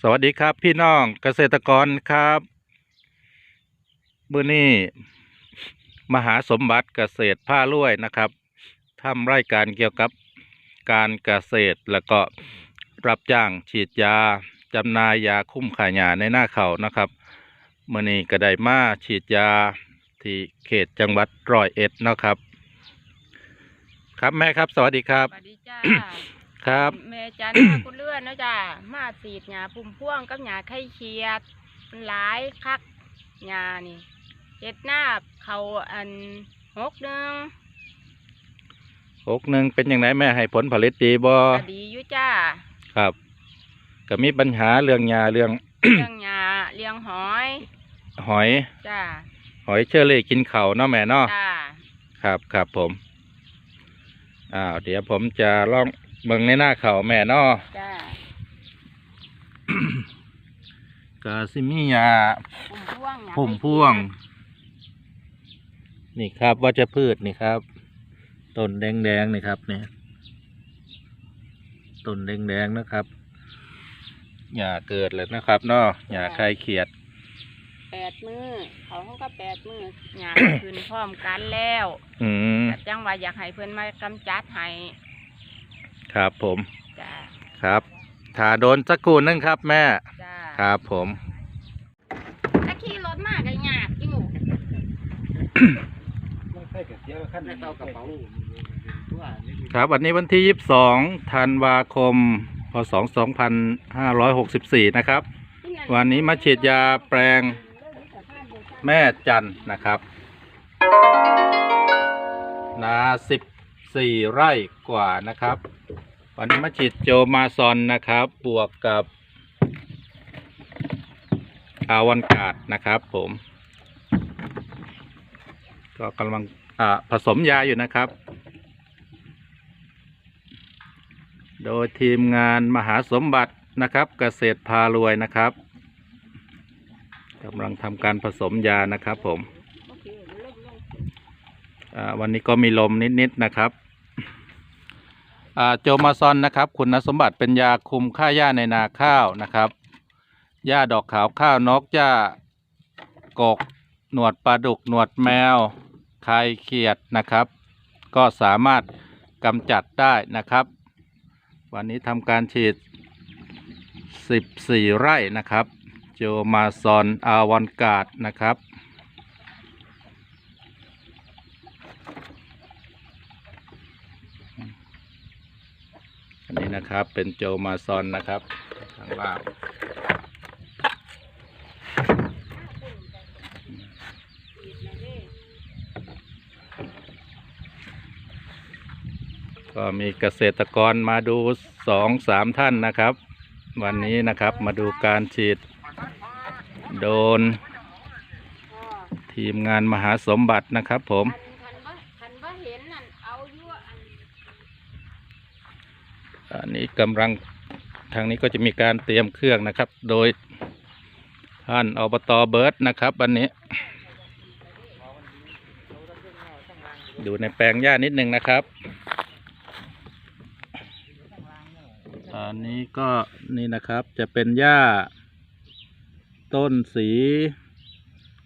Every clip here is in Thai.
สวัสดีครับพี่น้องเกษตรกรครับมื้อนี้มหาสมบัติเกษตรผ้ารวยนะครับทำรายการเกี่ยวกับการเกษตรแล้วก็รับจ้างฉีดยาจำหน่ายยาคุ้มขายยาในหน้าเขานะครับมื้อนี้ก็ได้มาฉีดยาที่เขตจังหวัดร้อยเอ็ดนะครับ ครับแม่ครับ สวัสดีครับ สวัสดีจ้า ครับ แม่จันทร์กุเลื่อนเนาะจ้ามาสีดหญ้าปุ่มพ่วงกับหญ้าไข่เคียดมันหลายคักหญ้านี่เจ็ดหน้าเขาอันหกหนึ่งหกหนึ่งเป็นยังไงแม่ให้ผลผลิตดีบ่ก็ดีอยู่จ้าครับ ก็มีปัญหาเรื่องยาเรื่อง เลี้ยงหญ้าเลี้ยงหอยหอย จ้าหอยเชอรี่กินเข่าวเนาะแม่เนาะ จ้า ครับครับผม อ้าว เดี๋ยวผมจะลอง เบิ่งในหน้าเข่าวแม่เนาะจ้าก็สิมียาปุ่มพ่วงหญ้าพุ่มพ่วง นี่ครับว่าจะพืชนี่ครับต้นแดงๆนี่ครับเนี่ยต้นแดงๆนะครับหญ้าเกิดแล้วนะครับเนาะหญ้าคลายเขียด แปดมือเขาเขาก็แปดมือหญ้าขึ้นพร้อมกันแล้วอืม แต่จังว่าอยากให้เพื่อนมากำจัดให้ ครับผมจ้าครับถ้าโดนสักครู่นึงครับแม่ จ้าครับผม ถ้าขี่รถมากก็ยากอยู่ครับวันนี้วันที่ 22ธันวาคม พศ 2564 นะครับ วันนี้มาฉีดยาแปลงแม่จันทร์นะครับ นา 14 ไร่กว่านะครับ วันนี้มาฉีดโจมาซอนนะครับ บวกกับอาวันกาดนะครับ ผม ก็กำลังผสมยาอยู่นะครับ โดยทีมงานมหาสมบัตินะครับเกษตรพารวยนะครับกำลังทำการผสมยานะครับ ผมวันนี้ก็มีลมนิดๆนะครับ โจมาซอนนะครับ คุณสมบัติเป็นยาคุมค่าหญ้าในนาข้าวนะครับหญ้าดอกขาวข้าวนกหญ้ากกหนวดปลาดุกหนวดแมวคายเขียดนะครับ ก็สามารถกำจัดได้นะครับ วันนี้ทำการฉีด 14 ไร่นะครับ โจมาซอนอาวันกาดนะครับ อั นนี้นะครับเป็นโจมาซอนนะครับข้างล่างก็มีเกษตรกรมาดูสองสามท่านนะครับ วันนี้นะครับมาดูการฉีด โดน ทีมงานมหาสมบัตินะครับผม คันคันบ่คันบ่เห็นนั่นเอาอยู่อัน อันนี้กำลังทางนี้ก็จะมีการเตรียมเครื่องนะครับ โดยท่านอบตเบิร์ดนะครับวันนี้ ดูในแปลงหญ้านิดนึงนะครับ อันนี้ก็นี่นะครับจะเป็นหญ้าต้นสี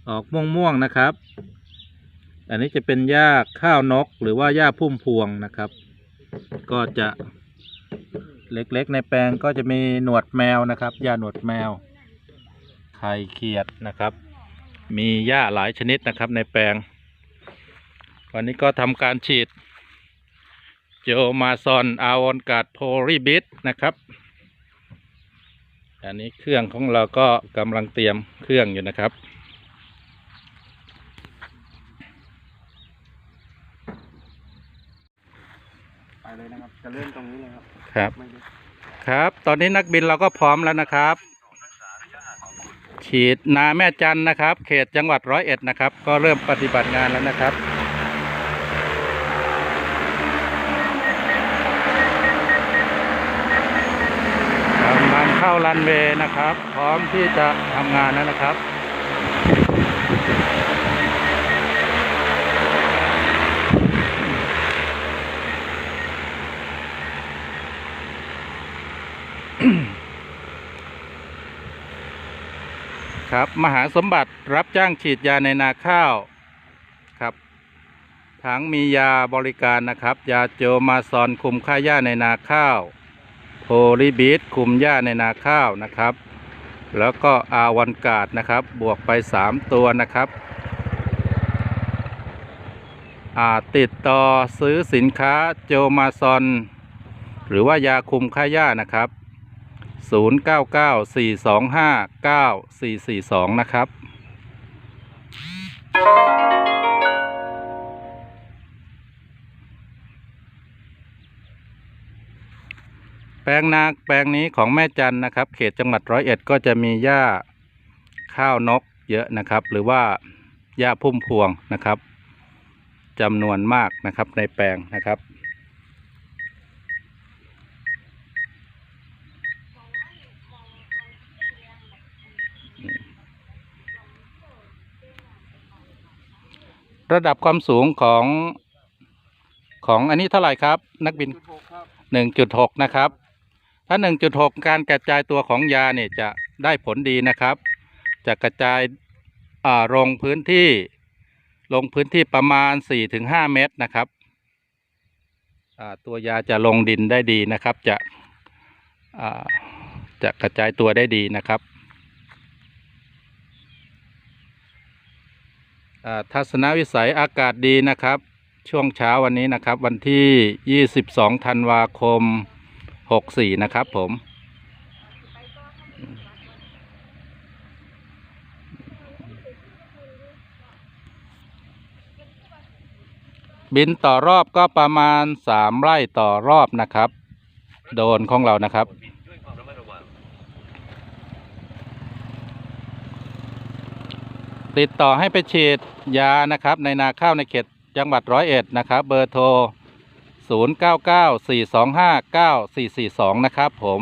ออกม่วงๆนะครับ อันนี้จะเป็นหญ้าข้าวนกหรือว่าหญ้าพุ่มพวงนะครับ ก็จะ เล็กๆ ในแปลงก็จะมีหนวดแมวนะครับหญ้าหนวดแมว ไข่เขียดนะครับ มีหญ้าหลายชนิดนะครับในแปลง วันนี้ก็ทำการฉีดโจมาซอนอาวอนกาดโพลีบิทนะครับ อันนี้เครื่องของเราก็กำลังเตรียมเครื่องอยู่นะครับ เลยนะครับ จะเริ่มตรงนี้เลยครับครับ ไม่ได้ครับ ตอนนี้นักบินเราก็พร้อมแล้วนะครับ ฉีดนาแม่จันนะครับ เขตจังหวัดร้อยเอ็ดนะครับ ก็เริ่มปฏิบัติงานแล้วนะครับ กำลังเข้ารันเวย์นะครับ พร้อมที่จะทำงานแล้วนะครับ ครับ มหาสมบัติรับจ้างฉีดยาในนาข้าวครับทั้งมียาบริการนะครับ ยาโจมาซอนคุมค่าหญ้าในนาข้าวโพลิบีทคุมหญ้าในนาข้าวนะครับ แล้วก็อาวันกาดนะครับ บวกไป 3 ตัวนะครับอ่าติดต่อซื้อสินค้าโจมาซอนหรือว่ายาคุมค่าหญ้านะครับ 0994259442 นะครับ แปลงนาแปลงนี้ของแม่จันนะครับ เขตจังหวัดร้อยเอ็ดก็จะมีหญ้าข้าวนกเยอะนะครับ หรือว่าหญ้าพุ่มพวงนะครับจำนวนมากนะครับในแปลงนะครับ ระดับความสูงของของอันนี้เท่าไหร่ครับ นักบินจุดหกครับหนึ่งจุดหกนะครับ ถ้าหนึ่งจุดหกการกระจายตัวของยาเนี่ยจะได้ผลดีนะครับ จะกระจายอ่าลงพื้นที่ ลงพื้นที่ประมาณสี่ถึงห้าเมตรนะครับอ่าตัวยาจะลงดินได้ดีนะครับ จะอ่าจะกระจายตัวได้ดีนะครับอ่า ทัศนวิสัยอากาศดีนะครับ ช่วงเช้าวันนี้นะครับ วันที่ 22 ธันวาคม 64 นะครับผม บินต่อรอบก็ประมาณ 3 ไร่ต่อรอบนะครับ โดนของเรานะครับ ติดต่อให้ไปฉีดยานะครับ ในนาข้าวในเขตจังหวัดร้อยเอ็ดนะครับ เบอร์โทร 0 9 9 4 2 5 9 4 4 2 นะครับผม